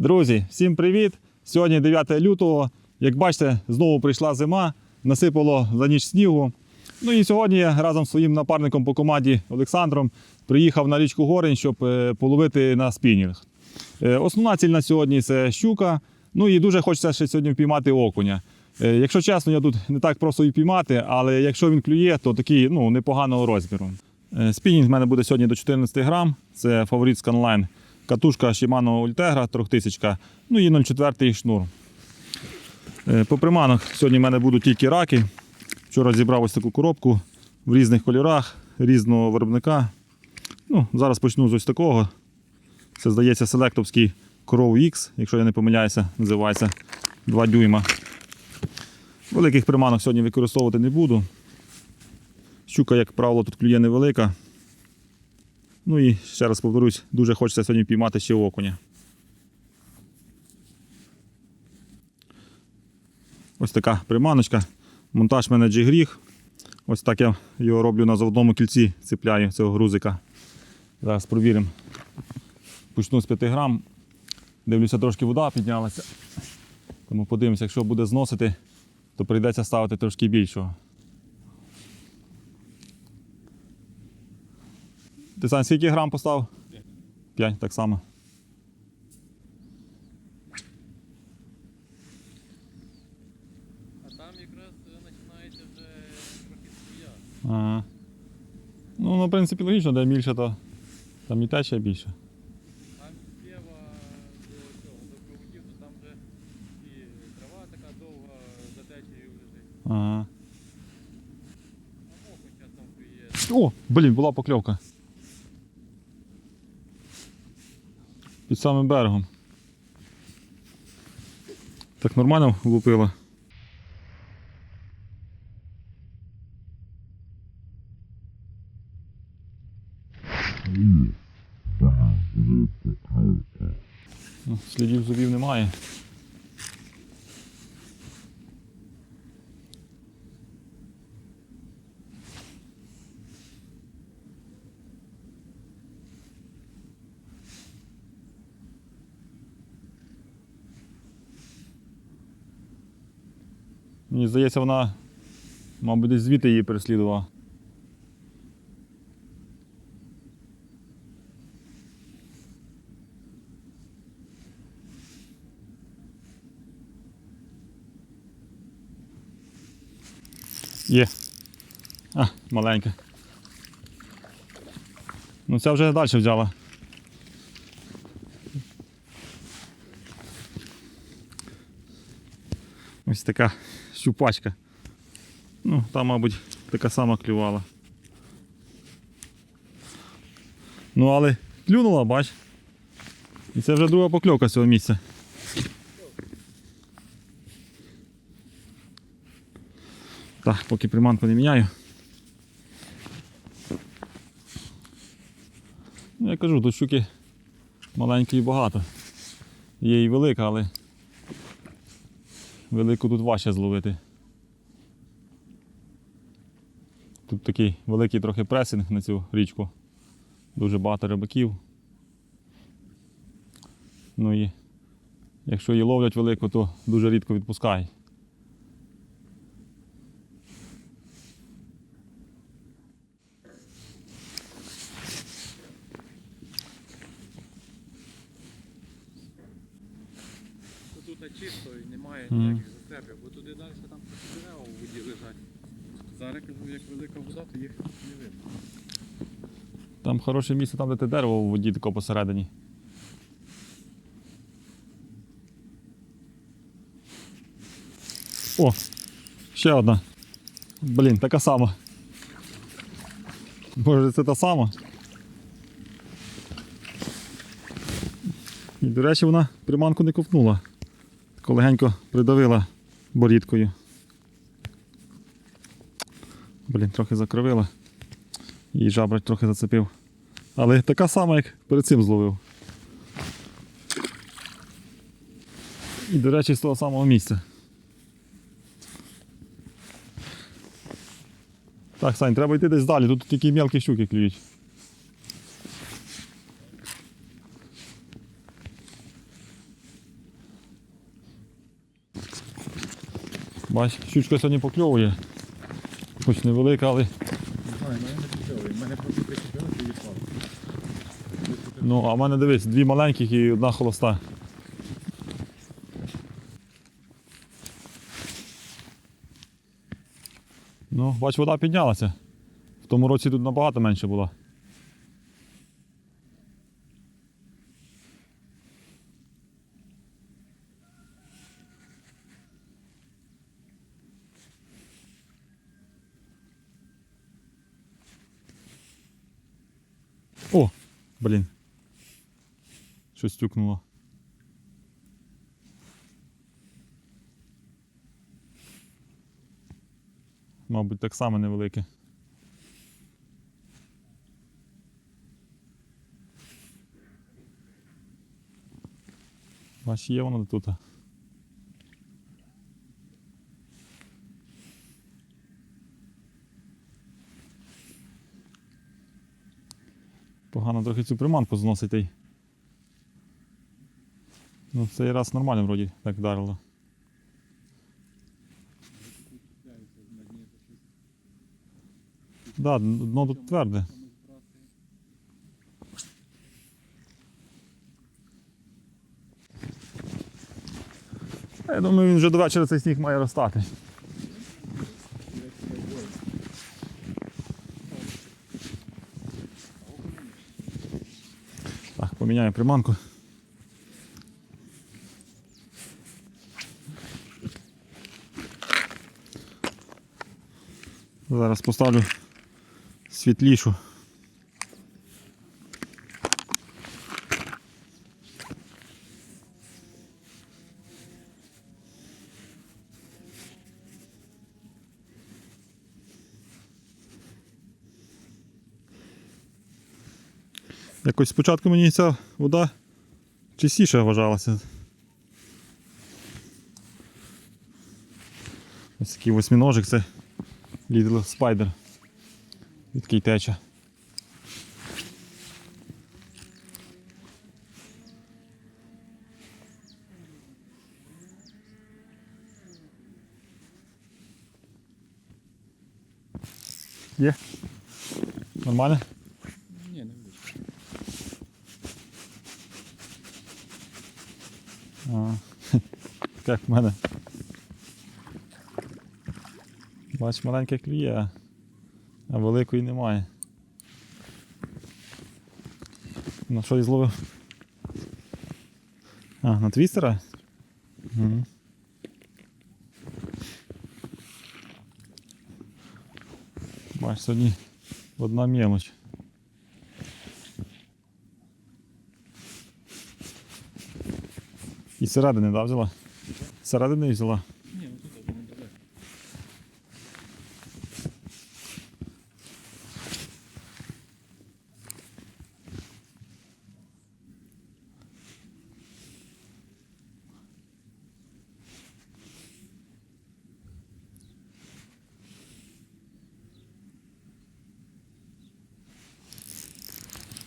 Друзі, всім привіт! Сьогодні 9 лютого. Як бачите, знову прийшла зима, насипало за ніч снігу. Ну і сьогодні я разом з своїм напарником по команді Олександром приїхав на річку Горень, щоб е, половити на спінінг. Е, Основна ціль на сьогодні це щука. Ну і дуже хочеться ще сьогодні впіймати окуня. Е, Якщо чесно, я тут не так просто і впіймати, але якщо він клює, то такий ну, непоганого розміру. Спінінг в мене буде сьогодні до 14 грам. Це фаворит Scanline. Катушка Shimano Ultegra 3000, ну і 0,4 шнур. Е, По приманах сьогодні в мене будуть тільки раки. Вчора зібрав ось таку коробку в різних кольорах, різного виробника. Ну, зараз почну з ось такого. Це, здається, селектовський Crow X, якщо я не помиляюся, називається 2 дюйма. Великих приманок сьогодні використовувати не буду. Щука, як правило, тут клює невелика. Ну і ще раз повторюсь, дуже хочеться сьогодні піймати ще окуня. Ось така приманочка. Монтаж мене G-Гріх. Ось так я його роблю на заводному кільці, цепляю цього грузика. Зараз провіримо. Почну з 5 грам. Дивлюся, трошки вода піднялася. Тому подивимося, якщо буде зносити, то прийдеться ставити трошки більшого. Ти Сань, скільки грам постав? 5, так само. А там якраз е, починається вже трохи стояти. Ага. Ну, ну, в принципі, логічно, де більше, то там і тече більше. Там зліва до цього, до проводів, то там вже і трава така довга за течією лежить. Ага. А окунь часом клює. О, блін, була покльовка. Під самим берегом. Так нормально влупила. Ну, Слідів зубів немає. Здається, вона, мабуть, десь звідти її переслідувала. Є. А, маленька. Ну ця вже далі взяла. Ось така щупачка. Ну, там, мабуть, така сама клювала. Ну, але клюнула, бач. І це вже друга покльовка цього місця. Так, поки приманку не міняю. Ну, я кажу, тут щуки маленькі і багато. Є і велика, але велику тут важче зловити. Тут такий великий трохи пресинг на цю річку. Дуже багато рибаків. Ну і якщо її ловлять велику, то дуже рідко відпускають. То чисто і немає Мгм. ніяких застербів, бо туди далі там дерева у воді лежать. Зараз кажу, як велика вода, то їх не видно. Там хороше місце, там де те дерево в воді тако посередині. О! Ще одна. Блін, така сама. Може це та сама? І, до речі, вона приманку не ковтнула. Тако легенько придавила борідкою. Блін, трохи закривила. І жабрать трохи зацепив. Але така сама, як перед цим зловив. І, до речі, з того самого місця. Так, Сань, треба йти десь далі. Тут тільки мелкі щуки клюють. Бач, щучка сьогодні покльовує. Хоч невелика, але ну, а в мене дивись, дві маленьких і одна холоста. Ну, бач, вода піднялася. В тому році тут набагато менше була. О, блін. Щось тюкнуло. Мабуть, так само невелике. Бач, є воно тут. Погано трохи цю приманку зносить. Ну, цей раз нормально вроді так вдарило. Да, дно тут тверде. Я думаю, він вже до вечора цей сніг має розтати. Поміняю приманку. Зараз поставлю світлішу. Якось спочатку мені ця вода чистіше вважалася. Ось такий восьминожик це Little Spider від кейтеча. Є? Нормально? Ні, не вийшло. А, як в мене. Бач, маленьке клює, а великої немає. На що я зловив? А, на твістера? Угу. Бач, сьогодні одна мелоч. І середини, да, взяла? Середини взяла. Ні, тут не добре.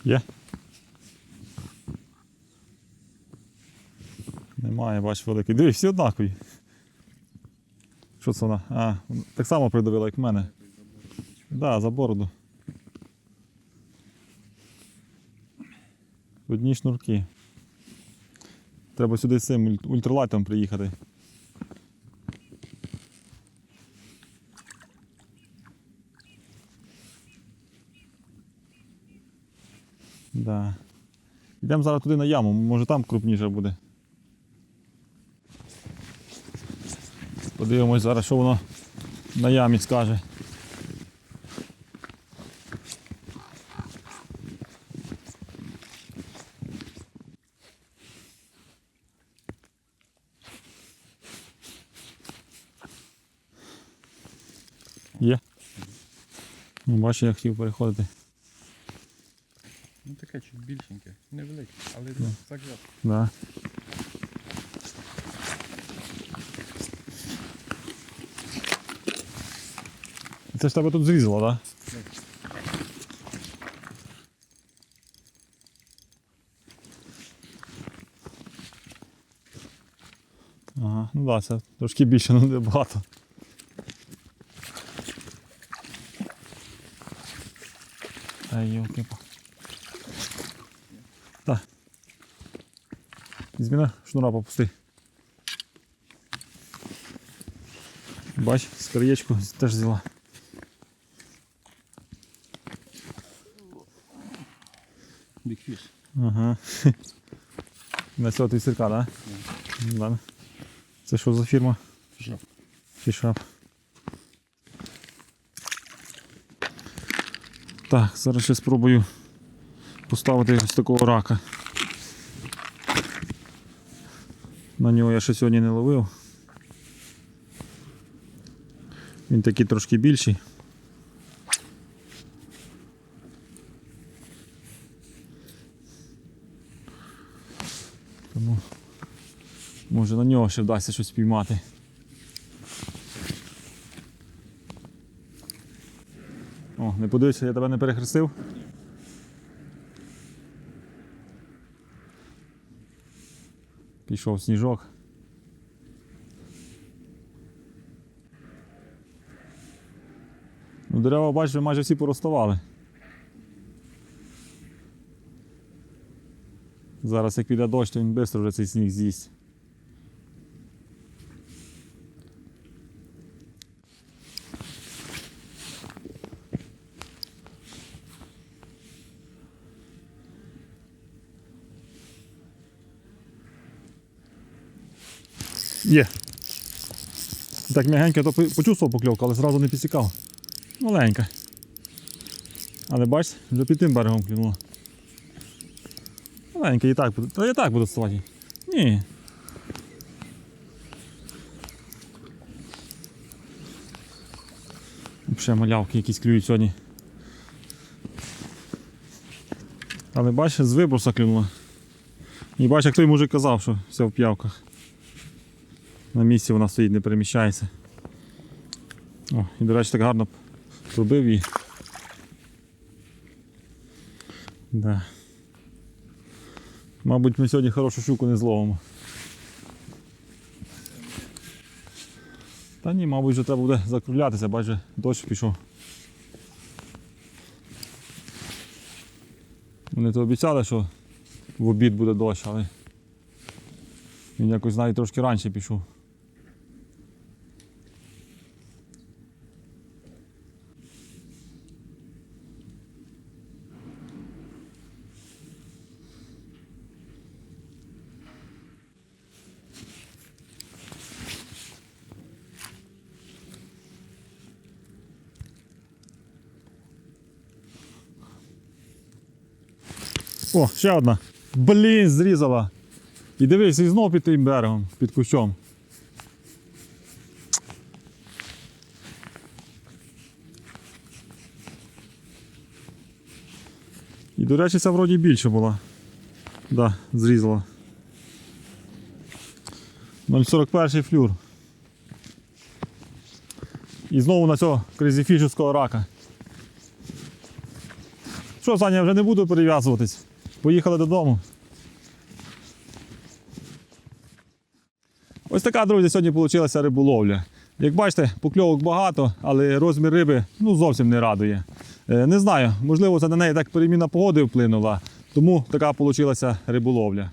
Є? Немає, бач, великий. Дивись, всі однакові. Що це вона? А, так само придавила, як в мене. Так, да, за бороду. Одні шнурки. Треба сюди з цим ультралайтом приїхати. Да. Йдемо зараз туди на яму, може там крупніше буде. Подивимось зараз, що воно на ямі скаже. Є. Ну, бачиш, я хотів переходити. Ну таке чуть більшеньке. Невелике, але Ну. загляд. Да. Це ж тебе тут зрізало, так? Ага, ну так, це трошки більше, ну, але багато. Та йолки. Так. Зміна шнура попусти. Бач, скриєчку теж взяла. Бікфіш. Ага. На цього ти сирка, так? Да? Ладно. Це що за фірма? Фішап. Фішап. Так, зараз ще спробую поставити ось такого рака. На нього я ще сьогодні не ловив. Він такий трошки більший. Тому може на нього ще вдасться щось піймати. О, не подивися, я тебе не перехрестив. Пішов сніжок. Ну, дерева, бачиш, майже всі пороставали. Зараз як піде дощ, то він швидко вже цей сніг з'їсть. Є. Так м'ягенько, то по- почувствував покльовку, але зразу не підсікав. Маленька. Але бач, вже під тим берегом клюнуло. Маленька, і так буде. Та і так буде ставати. Ні. Ще малявки якісь клюють сьогодні. Але бач, з виброса клюнуло. І бач, як той мужик казав, що все в п'явках. На місці вона стоїть, не переміщається. О, і, до речі, так гарно пробив її. Да. Мабуть, ми сьогодні хорошу щуку не зловимо. Та ні, мабуть, вже треба буде закруглятися, бачу, дощ пішов. Вони то обіцяли, що в обід буде дощ, але він якось навіть трошки раніше пішов. О, ще одна. Блін, зрізала. І дивись, і знов під тим берегом, під кущом. І, до речі, ця вроді більше була. Да, зрізала. 0,41 флюр. І знову на цього кризіфішівського рака. Що, Саня, я вже не буду перев'язуватись. Поїхали додому. Ось така, друзі, сьогодні вийшла риболовля. Як бачите, покльовок багато, але розмір риби ну, зовсім не радує. Е, Не знаю, можливо, це на неї так переміна погоди вплинула, тому така вийшла риболовля.